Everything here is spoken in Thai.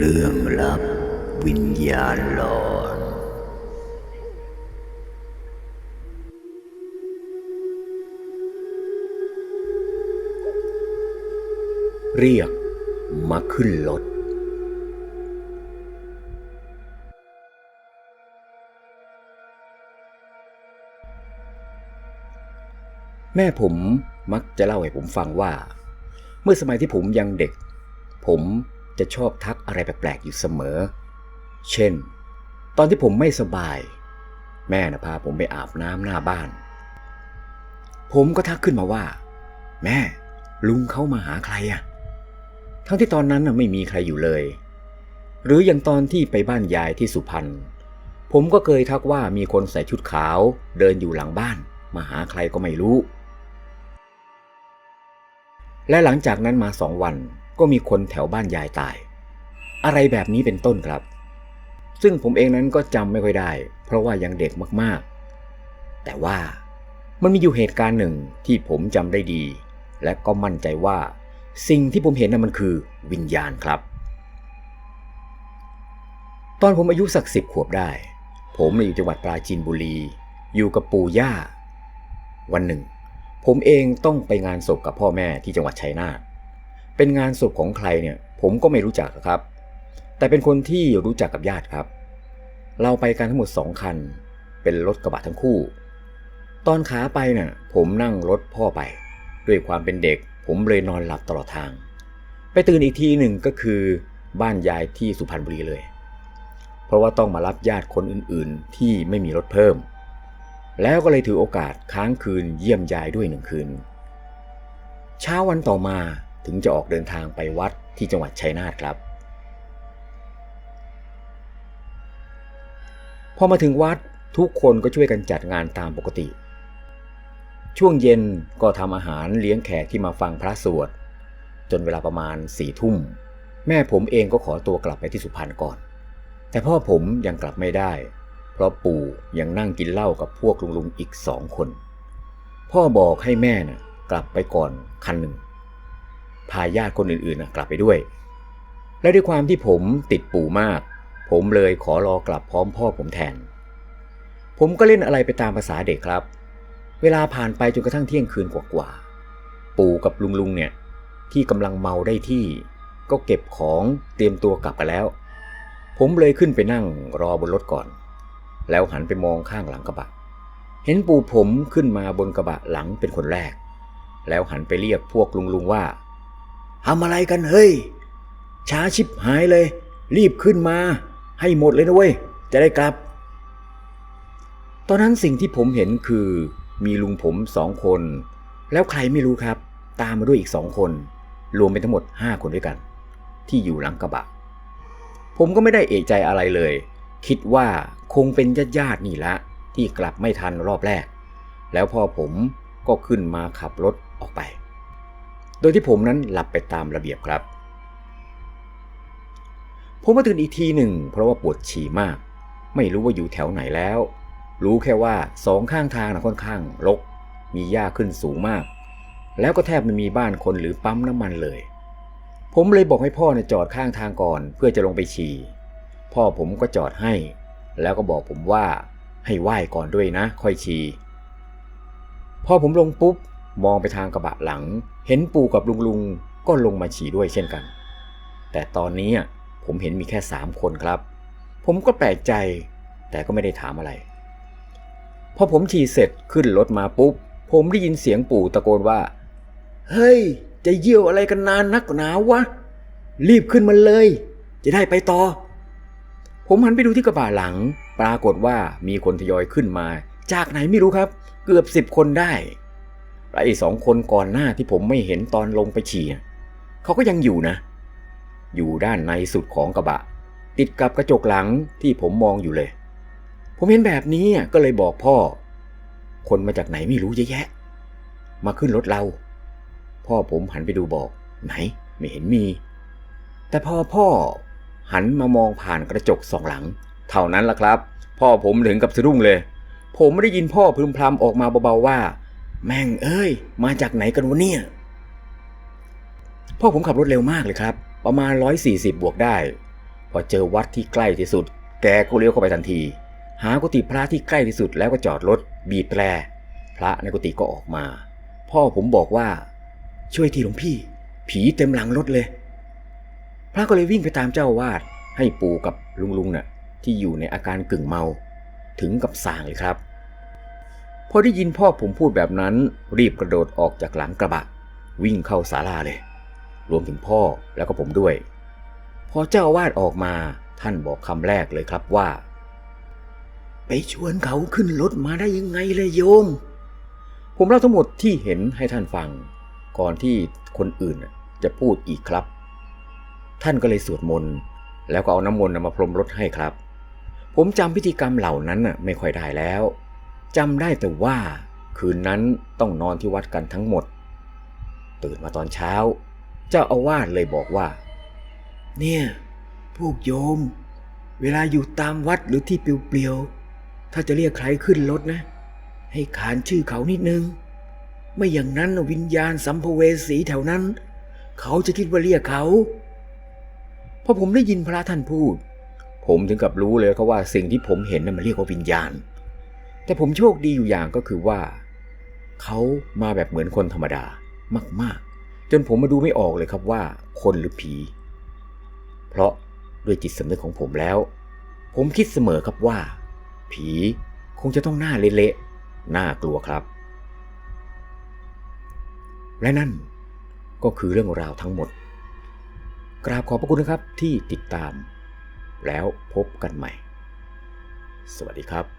เรื่องลับวิญญาณหลอน เรียกมาขึ้นรถแม่ผมมักจะเล่าให้ผมฟังว่า เมื่อสมัยที่ผมยังเด็ก ผมจะชอบทัก อะไรแปลกๆอยู่เสมอ เช่น ตอนที่ผมไม่สบาย แม่นะพาผมไปอาบน้ำหน้าบ้าน ผมก็ทักขึ้นมาว่า แม่ ลุงเขามาหาใครอะทั้งที่ตอนนั้นไม่มีใครอยู่เลย หรืออย่างตอนที่ไปบ้านยายที่สุพรรณผมก็เคยทักว่ามีคนใส่ชุดขาวเดินอยู่หลังบ้าน มาหาใครก็ไม่รู้ และหลังจากนั้นมาสองวันก็มีคนแถวบ้านยายตาย อะไรแบบนี้เป็นต้นครับ ซึ่งผมเองนั้นก็จำไม่ค่อยได้ เพราะว่ายังเด็กมากๆ แต่ว่ามันมีอยู่เหตุการณ์หนึ่งที่ผมจำได้ดี และก็มั่นใจว่า สิ่งที่ผมเห็นนั้นมันคือวิญญาณครับ ตอนผมอายุสักสิบขวบได้ ผมอยู่จังหวัดปราจีนบุรี อยู่กับปู่ย่า วันหนึ่ง ผมเองต้องไปงานศพกับพ่อแม่ที่จังหวัดชัยนาทเป็นงานศพของใครเนี่ย ผมก็ไม่รู้จักครับ แต่เป็นคนที่รู้จักกับญาติครับ เราไปกันทั้งหมดสองคัน เป็นรถกระบะทั้งคู่ ตอนขาไปน่ะ ผมนั่งรถพ่อไป ด้วยความเป็นเด็ก ผมเลยนอนหลับตลอดทาง ไปตื่นอีกทีหนึ่งก็คือบ้านยายที่สุพรรณบุรีเลย เพราะว่าต้องมารับญาติคนอื่นๆ ที่ไม่มีรถเพิ่ม แล้วก็เลยถือโอกาสค้างคืนเยี่ยมยายด้วยหนึ่งคืน เช้าวันต่อมาถึงจะออกเดินทางไปวัดที่จังหวัดชัยนาทครับ พอมาถึงวัดทุกคนก็ช่วยกันจัดงานตามปกติ ช่วงเย็นก็ทำอาหารเลี้ยงแขกที่มาฟังพระสวด จนเวลาประมาณสี่ทุ่ม แม่ผมเองก็ขอตัวกลับไปที่สุพรรณก่อน แต่พ่อผมยังกลับไม่ได้ เพราะปู่ยังนั่งกินเหล้ากับพวกลุงๆอีกสองคน พ่อบอกให้แม่น่ะกลับไปก่อนคันหนึ่งพาญาติคนอื่นๆนะกลับไปด้วย และด้วยความที่ผมติดปู่มาก ผมเลยขอรอกลับพร้อมพ่อผมแทน ผมก็เล่นอะไรไปตามภาษาเด็กครับ เวลาผ่านไปจนกระทั่งเที่ยงคืนกว่าๆ ปู่กับลุงๆเนี่ยที่กำลังเมาได้ที่ ก็เก็บของเตรียมตัวกลับกันแล้ว ผมเลยขึ้นไปนั่งรอบนรถก่อน แล้วหันไปมองข้างหลังกระบะ เห็นปู่ผมขึ้นมาบนกระบะหลังเป็นคนแรก แล้วหันไปเรียกพวกลุงๆว่าทำอะไรกันเฮ้ยช้าชิบหายเลย รีบขึ้นมา ให้หมดเลยนะเว้ย จะได้กลับ ตอนนั้นสิ่งที่ผมเห็นคือ มีลุงผมสองคน แล้วใครไม่รู้ครับ ตามมาด้วยอีกสองคน รวมเป็นทั้งหมดห้าคนด้วยกัน ที่อยู่หลังกระบะ ผมก็ไม่ได้เอกใจอะไรเลย คิดว่าคงเป็นญาติญาตินี่ละ ที่กลับไม่ทันรอบแรก แล้วพอผมก็ขึ้นมาขับรถออกไป โดยที่ผมนั้นหลับไปตามระเบียบครับ ผมมาตื่นอีกทีหนึ่ง เพราะว่าปวดฉี่มาก ไม่รู้ว่าอยู่แถวไหนแล้ว รู้แค่ว่าสองข้างทางนะค่อนข้างรก มีหญ้าขึ้นสูงมาก แล้วก็แทบไม่มีบ้านคนหรือปั๊มน้ำมันเลย ผมเลยบอกให้พ่อเนี่ยจอดข้างทางก่อน เพื่อจะลงไปฉี่ พ่อผมก็จอดให้ แล้วก็บอกผมว่าให้ไหว้ก่อนด้วยนะ ค่อยฉี่พอผมลงปุ๊บมองไปทางกระบะหลัง เห็นปู่กับลุงลุงก็ลงมาฉี่ด้วยเช่นกัน แต่ตอนนี้ ผมเห็นมีแค่สามคนครับ ผมก็แปลกใจ แต่ก็ไม่ได้ถามอะไร พอผมฉี่เสร็จขึ้นรถมาปุ๊บ ผมได้ยินเสียงปู่ตะโกนว่า เฮ้ย จะเยี่ยวอะไรกันนานนักหนาวะ รีบขึ้นมาเลย จะได้ไปต่อ ผมหันไปดูที่กระบะหลัง ปรากฏว่ามีคนทยอยขึ้นมา จากไหนไม่รู้ครับ เกือบสิบคนได้และอีสองคนก่อนหน้าที่ผมไม่เห็นตอนลงไปฉี่เขาก็ยังอยู่นะ อยู่ด้านในสุดของกระบะ ติดกับกระจกหลังที่ผมมองอยู่เลย ผมเห็นแบบนี้ก็เลยบอกพ่อ คนมาจากไหนไม่รู้เยอะแยะ มาขึ้นรถเรา พ่อผมหันไปดูบอก ไหน ไม่เห็นมี แต่พอพ่อหันมามองผ่านกระจกสองหลัง เท่านั้นล่ะครับ พ่อผมถึงกับสะดุ้งเลย ผมไม่ได้ยินพ่อพึมพำออกมาเบาๆว่า แม่งเอ้ย มาจากไหนกันวะเนี่ย พ่อผมขับรถเร็วมากเลยครับ ประมาณ 140 บวกได้ พอเจอวัดที่ใกล้ที่สุด แกก็เลี้ยวเข้าไปทันที หากุฏิพระที่ใกล้ที่สุดแล้วก็จอดรถบีบแตรพระในกุฏิก็ออกมา พ่อผมบอกว่า ช่วยทีหลวงพี่ ผีเต็มหลังรถเลย พระก็เลยวิ่งไปตามเจ้าวาด ให้ปู่กับลุงลุงน่ะ ที่อยู่ในอาการกึ่งเมา ถึงกับสางเลยครับ พอได้ยินพ่อผมพูดแบบนั้น รีบกระโดดออกจากหลังกระบะ วิ่งเข้าศาลาเลย รวมถึงพ่อแล้วก็ผมด้วย พอเจ้าอาวาดออกมาท่านบอกคำแรกเลยครับว่า ไปชวนเขาขึ้นรถมาได้ยังไงเลยโยม ผมเล่าทั้งหมดที่เห็นให้ท่านฟัง ก่อนที่คนอื่นจะพูดอีกครับ ท่านก็เลยสวดมนต์แล้วก็เอาน้ำมนต์มาพรมรถให้ครับ ผมจำพิธีกรรมเหล่านั้นน่ะไม่ค่อยได้แล้วจำได้แต่ว่า คืนนั้นต้องนอนที่วัดกันทั้งหมด ตื่นมาตอนเช้า เจ้าอาวาสเลยบอกว่า เนี่ย พวกโยม เวลาอยู่ตามวัดหรือที่เปลี่ยวๆ ถ้าจะเรียกใครขึ้นรถนะ ให้ขานชื่อเขานิดนึง ไม่อย่างนั้นวิญญาณสัมภเวสีแถวนั้น เขาจะคิดว่าเรียกเขาพอผมได้ยินพระท่านพูด ผมถึงกับรู้เลยครับว่าสิ่งที่ผมเห็นน่ะมันเรียกว่าวิญญาณ แต่ผมโชคดีอยู่อย่างก็คือว่า เขามาแบบเหมือนคนธรรมดามากๆ จนผมมาดูไม่ออกเลยครับว่าคนหรือผี เพราะด้วยจิตสำนึกของผมแล้ว ผมคิดเสมอครับว่า ผีคงจะต้องหน้าเละๆน่ากลัวครับ และนั่นก็คือเรื่องราวทั้งหมด กราบขอบพระคุณนะครับที่ติดตาม แล้วพบกันใหม่ สวัสดีครับ